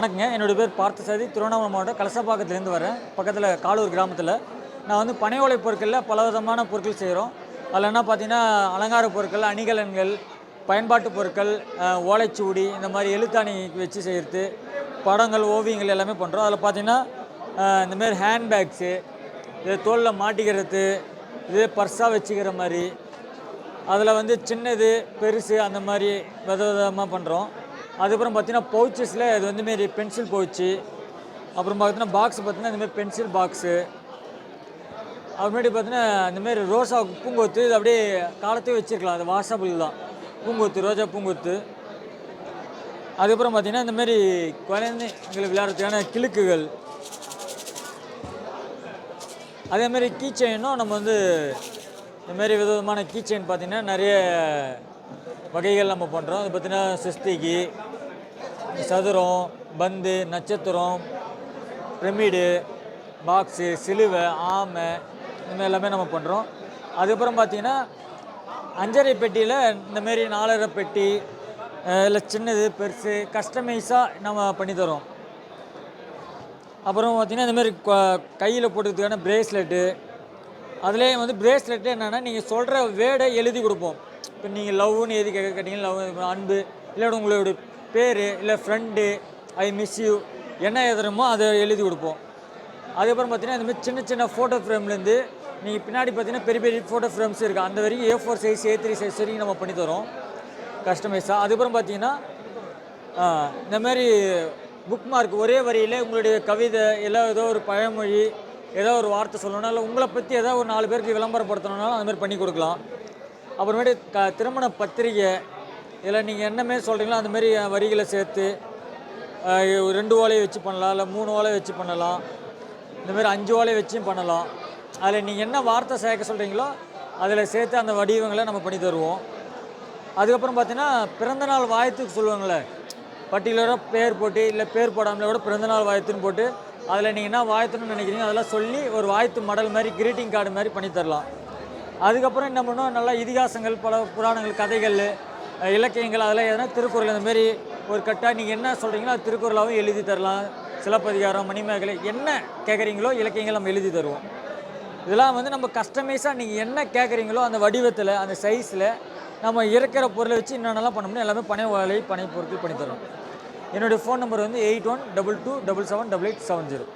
வணக்கங்க. என்னோடய பேர் பார்த்தசாதி. திருவண்ணாமலை மாவட்டம் கலசப்பாக்கத்துலேருந்து வரேன். பக்கத்தில் காலூர் கிராமத்தில். நான் வந்து பனை ஓலை பொருட்களில் பல விதமான பொருட்கள் செய்கிறோம் அதில் என்ன பார்த்தீங்கன்னா அலங்கார பொருட்கள் அணிகலன்கள் பயன்பாட்டு பொருட்கள் ஓலைச்சுவடி இந்த மாதிரி எழுத்தாணி வச்சு செய்கிறது படங்கள் ஓவியங்கள் எல்லாமே பண்ணுறோம் அதில் பார்த்தீங்கன்னா இந்தமாரி ஹேண்ட்பேக்ஸு இது தோலில் மாட்டிக்கிறது இது பர்ஸாக வச்சுக்கிற மாதிரி அதில் வந்து சின்னது பெருசு அந்த மாதிரி வித விதமாக பண்ணுறோம் அதுக்கப்புறம் பார்த்தீங்கன்னா பவுச்சஸில் இது வந்து மாரி பென்சில் பவுச்சு அப்புறம் பார்த்தீங்கன்னா பாக்ஸ் பார்த்தீங்கன்னா இந்தமாரி பென்சில் பாக்ஸு அப்புறமேட்டு பார்த்தீங்கன்னா இந்தமாரி ரோசா பூங்கொத்து இது அப்படியே காலத்தையும் வச்சுருக்கலாம். அது வாஷபிள் தான். பூங்கொத்து ரோஜா பூங்கொத்து. அதுக்கப்புறம் பார்த்தீங்கன்னா இந்தமாரி குழந்தைங்களுக்கு விளையாடுறதுக்கான கிழக்குகள். அதேமாரி கீ செயினும் நம்ம வந்து இந்தமாரி விதவிதமான கீ செயின் பார்த்தீங்கன்னா நிறைய வகைகள் நம்ம பண்ணுறோம் அது பார்த்தீங்கன்னா சிஸ்திகி சதுரம் பந்து நட்சத்திரம் பிரமிடு பாக்ஸு சிலுவை ஆமை இந்த மாதிரி எல்லாமே நம்ம பண்ணுறோம் அதுக்கப்புறம் பார்த்திங்கன்னா அஞ்சரை பெட்டியில் இந்தமாரி நாலரை பெட்டி இல்லை சின்னது பெருசு கஸ்டமைஸாக நம்ம பண்ணி தரோம். அப்புறம் பார்த்தீங்கன்னா இந்தமாரி கையில் போட்டுக்கிறதுக்கான பிரேஸ்லெட்டு அதுலேயே வந்து பிரேஸ்லெட்டு என்னென்னா நீங்கள் சொல்கிற வேர்டை எழுதி கொடுப்போம். இப்போ நீங்கள் லவ்னு எழுதி கேட்க கேட்டீங்க லவ் அன்பு இல்லை உங்களுடைய பேர் இல்லை ஃப்ரெண்டு ஐ மிஸ் யூ என்ன எழுதுறமோ அதை எழுதி கொடுப்போம். அதுக்கப்புறம் பார்த்தீங்கன்னா இந்த மாதிரி சின்ன சின்ன ஃபோட்டோ ஃப்ரேம்லேருந்து நீங்கள் பின்னாடி பார்த்தீங்கன்னா பெரிய பெரிய ஃபோட்டோ ஃப்ரேம்ஸ் இருக்குது அந்த வரைக்கும் A four size A three size வரைக்கும் நம்ம பண்ணி தரோம். கஸ்டமைஸாக அதுக்கப்புறம் பார்த்தீங்கன்னா இந்த மாதிரி புக் மார்க் ஒரே வரியில் உங்களுடைய கவிதை இல்லை ஏதோ ஒரு பழமொழி ஏதோ ஒரு வார்த்தை சொல்லணும் இல்லை உங்களை பற்றி ஏதோ ஒரு நாலு பேருக்கு விளம்பரப்படுத்தணும்னாலும் அந்த மாதிரி பண்ணி கொடுக்கலாம். அப்புறமேட்டு க திருமண பத்திரிகை இதில் நீங்கள் என்னமே சொல்கிறீங்களோ அந்தமாரி வரிகளை சேர்த்து ரெண்டு ஓலையை வச்சு பண்ணலாம் இல்லை மூணு ஓலை வச்சு பண்ணலாம் இந்தமாரி அஞ்சு ஓலை வச்சும் பண்ணலாம். அதில் நீங்கள் என்ன வார்த்தை சேர்க்க சொல்கிறீங்களோ அதில் சேர்த்து அந்த வடிவங்களை நம்ம பண்ணி தருவோம். அதுக்கப்புறம் பார்த்தீங்கன்னா பிறந்தநாள் வாழ்த்துக்கு சொல்லுவாங்களே பர்டிகுலராக பேர் போட்டு இல்லை பேர் போடாமலே கூட பிறந்தநாள் வாழ்த்துன்னு போட்டு அதில் நீங்கள் என்ன வாழ்த்துன்னு நினைக்கிறீங்க அதெல்லாம் சொல்லி ஒரு வாழ்த்து மடல் மாதிரி கிரீட்டிங் கார்டு மாதிரி பண்ணி தரலாம். அதுக்கப்புறம் என்ன பண்ணுவோம் நல்லா இதிகாசங்கள் பல புராணங்கள் கதைகள் இலக்கியங்கள் அதெல்லாம் எதனா திருக்குறள் இந்த மாரி ஒரு கட்டாக நீங்கள் என்ன சொல்கிறீங்களோ அது திருக்குறளாகவும் எழுதி தரலாம். சிலப்பதிகாரம் மணிமேகலை என்ன கேட்குறீங்களோ இலக்கியங்கள் நம்ம எழுதி தருவோம். இதெல்லாம் வந்து நம்ம கஸ்டமைஸாக நீங்கள் என்ன கேட்குறீங்களோ அந்த வடிவத்தில் அந்த சைஸில் நம்ம இருக்கிற பொருளை வச்சு என்னென்னலாம் பண்ண முடியும் எல்லாமே பனை ஓலை பனை பொருட்கள் பண்ணித்தரோம் என்னுடைய ஃபோன் நம்பர் வந்து eight one double two double seven double eight seven zero